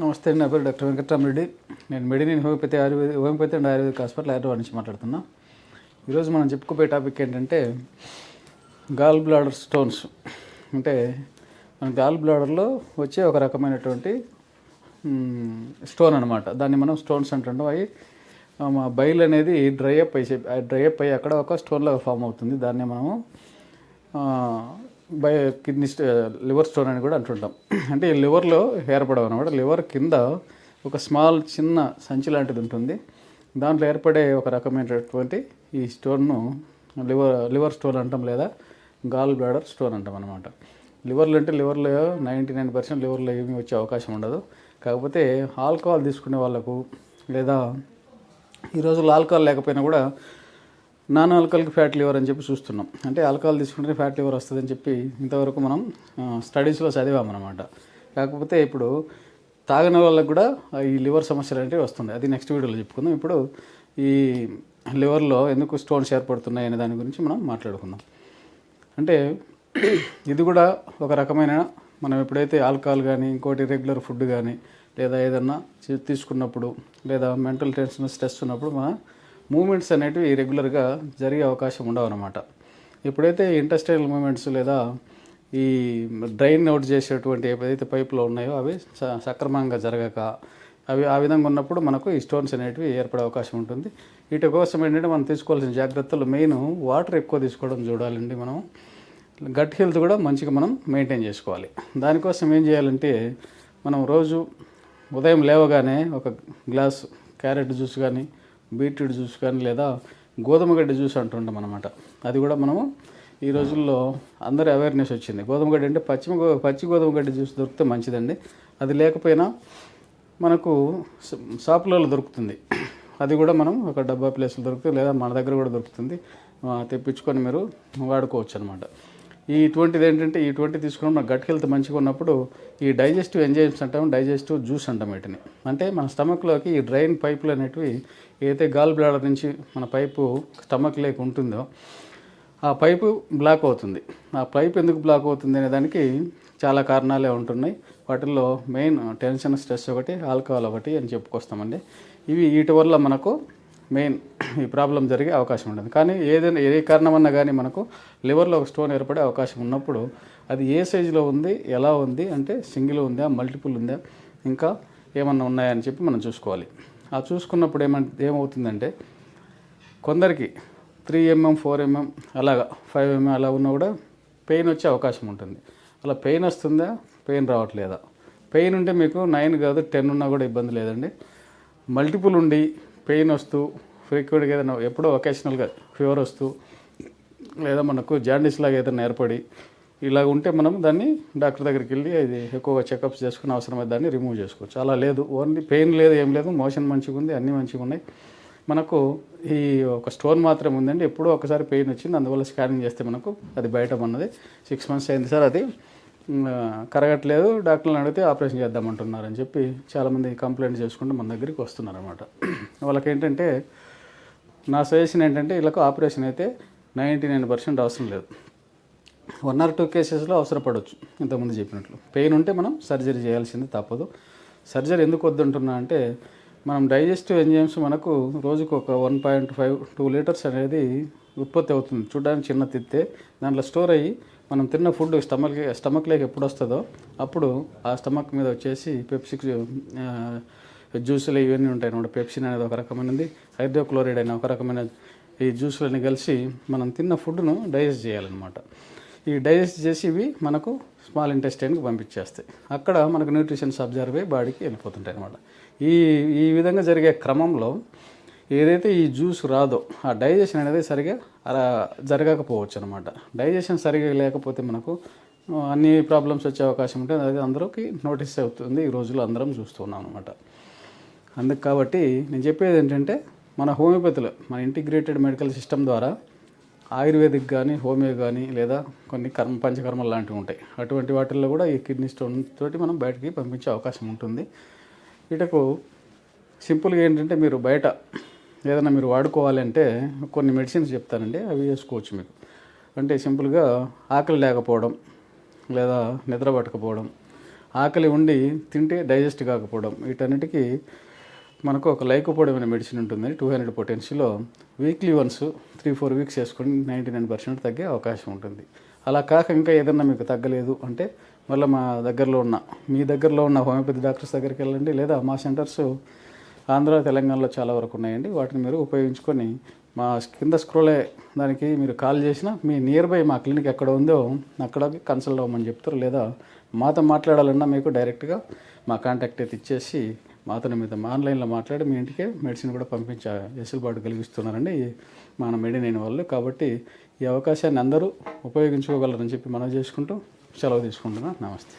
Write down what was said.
నమస్తే నా పేరు డాక్టర్ వెంకటరామరెడ్డి నేను మెడినిన్ homeopathy Ayurveda homeopathy and ayurvedic hospital Hyderabad నుంచి మాట్లాడుతున్నా. ఈరోజు మనం చెప్పుకోబోయే టాపిక్ ఏంటంటే గాల్ బ్లాడర్ స్టోన్స్. అంటే మన గాల్ బ్లాడర్లో వచ్చే ఒక రకమైనటువంటి స్టోన్ అనమాట దాన్ని మనం స్టోన్స్ అంటుంటాం. అవి మా బైల్ అనేది డ్రై అప్ అయి డ్రై అప్ అయ్యి అక్కడ ఒక స్టోన్లో ఫామ్ అవుతుంది. దాన్ని మనము బై కిడ్నీ లివర్ స్టోన్ అని కూడా అంటుంటాం. అంటే ఈ లివర్లో ఏర్పడవు అనమాట లివర్ కింద ఒక స్మాల్ చిన్న సంచి లాంటిది ఉంటుంది. దాంట్లో ఏర్పడే ఒక రకమైనటువంటి ఈ స్టోన్ను లివర్ లివర్ స్టోన్ అంటాం లేదా? గాల్ బ్లాడర్ స్టోన్ అంటాం అనమాట లివర్లో అంటే లివర్లో నైంటీ నైన్ పర్సెంట్ లివర్లో ఏమీ వచ్చే అవకాశం ఉండదు. కాకపోతే ఆల్కహాల్ తీసుకునే వాళ్ళకు లేదా ఈ రోజుల్లో ఆల్కహాల్ లేకపోయినా కూడా నాన్ ఆల్కహాలిక్ ఫ్యాట్ లివర్ అని చెప్పి చూస్తున్నాం. అంటే ఆల్కహాల్ తీసుకుంటే ఫ్యాట్ లివర్ వస్తుందని చెప్పి ఇంతవరకు మనం స్టడీస్లో చదివామన్నమాట కాకపోతే ఇప్పుడు తాగని వాళ్ళకు కూడా ఈ లివర్ సమస్యలు అనేవి వస్తుంది అది నెక్స్ట్ వీడియోలో చెప్పుకుందాం. ఇప్పుడు ఈ లివర్లో ఎందుకు స్టోన్స్ ఏర్పడుతున్నాయి అనే దాని గురించి మనం మాట్లాడుకుందాం. అంటే ఇది కూడా ఒక రకమైన మనం ఎప్పుడైతే ఆల్కహాల్ కానీ ఇంకోటి రెగ్యులర్ ఫుడ్ కానీ లేదా ఏదన్నా తీసుకున్నప్పుడు లేదా మెంటల్ టెన్షన్ స్ట్రెస్ ఉన్నప్పుడు మన మూమెంట్స్ అనేటివి రెగ్యులర్గా జరిగే అవకాశం ఉండవు అనమాట ఎప్పుడైతే ఇంటస్టైల్ మూమెంట్స్ లేదా ఈ డ్రైన్ అవుట్ చేసేటువంటి ఏదైతే పైపులో ఉన్నాయో అవి స- సక్రమంగా జరగక అవి ఆ విధంగా ఉన్నప్పుడు మనకు ఈ స్టోన్స్ అనేటివి ఏర్పడే అవకాశం ఉంటుంది. వీటి కోసం ఏంటంటే మనం తీసుకోవాల్సిన జాగ్రత్తలు మెయిన్ వాటర్ ఎక్కువ తీసుకోవడం చూడాలండి మనం. గట్ హెల్త్ కూడా మంచిగా మనం మెయింటైన్ చేసుకోవాలి. దానికోసం ఏం చేయాలంటే మనం రోజు ఉదయం లేవగానే ఒక గ్లాస్ క్యారెట్ జ్యూస్ కానీ బీట్రూట్ జ్యూస్ కానీ లేదా గోధుమ గడ్డి జ్యూస్ అంటుంటాం అనమాట అది కూడా మనము ఈ రోజుల్లో అందరి అవేర్నెస్ వచ్చింది. గోధుమ గడ్డి అంటే పశ్చిమ గో- పచ్చి గోధుమ గడ్డి జ్యూస్ దొరికితే మంచిదండి. అది లేకపోయినా మనకు షాపులలో దొరుకుతుంది. అది కూడా మనం ఒక డబ్బా ప్లేస్లో దొరుకుతుంది లేదా మన దగ్గర కూడా దొరుకుతుంది. తెప్పించుకొని మీరు వాడుకోవచ్చు అనమాట ఇటువంటిది ఏంటంటే ఇటువంటి తీసుకున్న మన గట్ హెల్త్ మంచిగా ఉన్నప్పుడు ఈ డైజెస్టివ్ ఎంజైమ్స్ అంటాం డైజెస్టివ్ జ్యూస్ అంటాం వీటిని. అంటే మన స్టమక్లోకి ఈ డ్రైన్ పైపులు అనేటివి ఏదైతే గాల్ బ్లాడర్ నుంచి మన పైపు స్టమక్ లేక ఉంటుందో ఆ పైపు బ్లాక్ అవుతుంది. ఆ పైపు ఎందుకు బ్లాక్ అవుతుంది అనే దానికి చాలా కారణాలే ఉంటున్నాయి. వాటిల్లో మెయిన్ టెన్షన్ స్ట్రెస్ ఒకటి ఆల్కహాల్ ఒకటి అని చెప్పుకొస్తామండి. ఇవి వీటి వల్ల మనకు మెయిన్ ఈ ప్రాబ్లం జరిగే అవకాశం ఉంటుంది కానీ ఏదైనా ఏ కారణమన్నా కానీ మనకు లివర్లో ఒక స్టోన్ ఏర్పడే అవకాశం ఉన్నప్పుడు అది ఏ సైజులో ఉంది ఎలా ఉంది అంటే సింగిల్ ఉందా మల్టిపుల్ ఉందా ఇంకా ఏమన్నా ఉన్నాయా అని చెప్పి మనం చూసుకోవాలి. ఆ చూసుకున్నప్పుడు ఏమంటే ఏమవుతుందంటే కొందరికి త్రీ ఎంఎం ఫోర్ ఎంఎం అలాగా ఫైవ్ ఎంఎం అలా ఉన్నా కూడా పెయిన్ వచ్చే అవకాశం ఉంటుంది. అలా పెయిన్ వస్తుందా పెయిన్ రావట్లేదా? పెయిన్ ఉంటే మీకు నైన్ కాదు టెన్ ఉన్నా కూడా ఇబ్బంది లేదండి. మల్టిపుల్ ఉండి పెయిన్ వస్తూ ఫ్రీక్వెంట్గా ఏదైనా ఎప్పుడో ఒకేషనల్గా ఫీవర్ వస్తూ లేదా మనకు జాండీస్ లాగా ఏదైనా ఏర్పడి ఇలా ఉంటే మనం దాన్ని డాక్టర్ దగ్గరికి వెళ్ళి అది ఎక్కువగా చెకప్స్ చేసుకుని అవసరమైతే దాన్ని రిమూవ్ చేసుకోవచ్చు. అలా లేదు. ఓన్లీ పెయిన్ లేదు ఏం లేదు. మోషన్ మంచిగా ఉంది అన్నీ మంచిగా ఉన్నాయి. మనకు ఈ ఒక స్టోన్ మాత్రం ఉందండి. ఎప్పుడో ఒకసారి పెయిన్ వచ్చింది. అందువల్ల స్కానింగ్ చేస్తే మనకు అది బయట ఉన్నది. సిక్స్ మంత్స్ అయింది సార్ అది. కరగట్లేదు. డాక్టర్ని అడిగితే ఆపరేషన్ చేద్దామంటున్నారని చెప్పి చాలామంది కంప్లైంట్ చేసుకుంటూ మన దగ్గరికి వస్తున్నారు అనమాట వాళ్ళకి ఏంటంటే నా సజెషన్ ఏంటంటే వీళ్ళకు ఆపరేషన్ అయితే నైంటీ నైన్ పర్సెంట్ అవసరం లేదు. వన్ ఆర్ టూ కేసెస్లో అవసరపడవచ్చు ఇంతకుముందు చెప్పినట్లు. పెయిన్ ఉంటే మనం సర్జరీ చేయాల్సింది తప్పదు. సర్జరీ ఎందుకు వద్దంటున్నా అంటే మనం డైజెస్టివ్ ఎంజైమ్స్ మనకు రోజుకు ఒక one point five two litres అనేది ఉత్పత్తి అవుతుంది. చూడడానికి చిన్న తిత్తే దాంట్లో స్టోర్ అయ్యి మనం తిన్న ఫుడ్ స్టమక్ స్టమక్లోకి ఎప్పుడు వస్తుందో అప్పుడు ఆ స్టమక్ మీద వచ్చేసి పెప్సిక్ జ్యూసులు ఇవన్నీ ఉంటాయి అనమాట పెప్సిన్ అనేది ఒక రకమైనది హైడ్రోక్లోరైడ్ అనే ఒక రకమైన ఈ జ్యూసులన్నీ కలిసి మనం తిన్న ఫుడ్ను డైజెస్ట్ చేయాలన్నమాట. ఈ డైజెస్ట్ చేసి ఇవి మనకు స్మాల్ ఇంటెస్టైన్కి పంపించేస్తాయి. అక్కడ మనకు న్యూట్రిషన్స్ అబ్జర్వ్ అయ్యి బాడీకి వెళ్ళిపోతుంటాయి అనమాట ఈ ఈ విధంగా జరిగే క్రమంలో ఏదైతే ఈ జ్యూస్ రాదో ఆ డైజెషన్ అనేది సరిగా అలా జరగకపోవచ్చు అనమాట డైజెషన్ సరిగా లేకపోతే మనకు అన్ని ప్రాబ్లమ్స్ వచ్చే అవకాశం ఉంటుంది అది అందరికీ నోటీస్ అవుతుంది. ఈ రోజుల్లో అందరం చూస్తున్నాం అనమాట అందుకు కాబట్టి నేను చెప్పేది ఏంటంటే మన హోమియోపతిలో మన ఇంటిగ్రేటెడ్ మెడికల్ సిస్టమ్ ద్వారా ఆయుర్వేదిక్ కానీ హోమియో కానీ లేదా కొన్ని కర్మ పంచకర్మలు లాంటివి ఉంటాయి. అటువంటి వాటిల్లో కూడా ఈ కిడ్నీ స్టోన్ తోటి మనం బయటకి పంపించే అవకాశం ఉంటుంది. వీటకు సింపుల్గా ఏంటంటే మీరు బయట ఏదైనా మీరు వాడుకోవాలంటే కొన్ని మెడిసిన్స్ చెప్తానండి. అవి వేసుకోవచ్చు మీకు అంటే సింపుల్గా ఆకలి లేకపోవడం లేదా నిద్ర పట్టకపోవడం ఆకలి ఉండి తింటే డైజెస్ట్ కాకపోవడం వీటన్నిటికీ మనకు ఒక లైకోపోడియం అనే మెడిసిన్ ఉంటుంది. Two hundred పొటెన్షియల్లో weekly once three four weeks వేసుకొని నైంటీ నైన్ పర్సెంట్ తగ్గే అవకాశం ఉంటుంది. అలా కాక ఇంకా ఏదన్నా మీకు తగ్గలేదు అంటే మళ్ళీ మా దగ్గరలో ఉన్న మీ దగ్గరలో ఉన్న హోమియోపతి డాక్టర్స్ దగ్గరికి వెళ్ళండి. లేదా మా సెంటర్స్ ఆంధ్ర తెలంగాణలో చాలా వరకు ఉన్నాయండి. వాటిని మీరు ఉపయోగించుకొని మా కింద స్క్రోలే దానికి మీరు కాల్ చేసినా మీ నియర్ బై మా క్లినిక్ ఎక్కడ ఉందో అక్కడ కన్సల్ట్ అవ్వమని చెప్తారు. లేదా మాతో మాట్లాడాలన్నా మీకు డైరెక్ట్గా మా కాంటాక్ట్ అయితే ఇచ్చేసి మాతో మీద ఆన్లైన్లో మాట్లాడి మీ ఇంటికే మెడిసిన్ కూడా పంపించే వెసులుబాటు కలిగిస్తున్నారండి మన మెడినైన వాళ్ళు. కాబట్టి ఈ అవకాశాన్ని అందరూ ఉపయోగించుకోగలరని చెప్పి మనం చేసుకుంటూ సెలవు తీసుకుంటున్నాను నమస్తే.